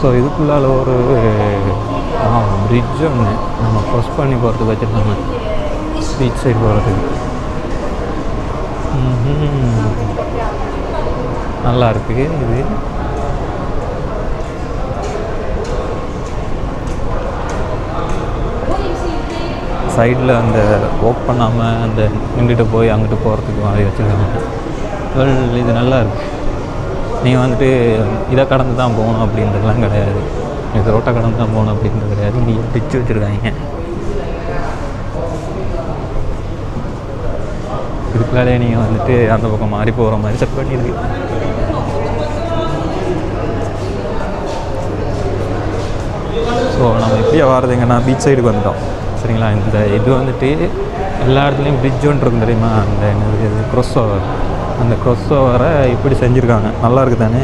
So இதுக்குள்ளால ஒரு bridge ஒன்று நம்ம க்ராஸ் பண்ணி போகிறதுக்கு வச்சுருக்காங்க பீச் சைடு போகிறதுக்கு நல்லா இருக்கு இது. சைடில் அந்த ஒர்க் பண்ணாமல் அந்த நின்றுட்டு போய் அங்கிட்டு போகிறதுக்கு மாதிரி வச்சுருக்காங்க. இது நல்லா இருக்குது நீங்கள் வந்துட்டு இதை கடந்து தான் போகணும் அப்படின்றதுலாம் கிடையாது. இது ரோட்டை கடந்து தான் போகணும் அப்படின்றது கிடையாது. நீ பிச்சு வச்சுருக்காங்க. இதுக்குள்ளாலே நீங்கள் வந்துட்டு அந்த பக்கம் மாறி போகிற மாதிரி செட் பண்ணியிருக்கு ஸோ நம்ம இப்படியே வர்றதுங்கன்னா பீச் சைடுக்கு வந்துட்டோம். சரிங்களா? இந்த இது வந்துட்டு எல்லா இடத்துலையும் பிரிட்ஜ் ஒன்று இருக்கும் தெரியுமா? அந்த என்னது க்ரொஸ் ஓவர் அந்த க்ரொஸ் ஓவரை இப்படி செஞ்சுருக்காங்க. நல்லா இருக்கு தானே?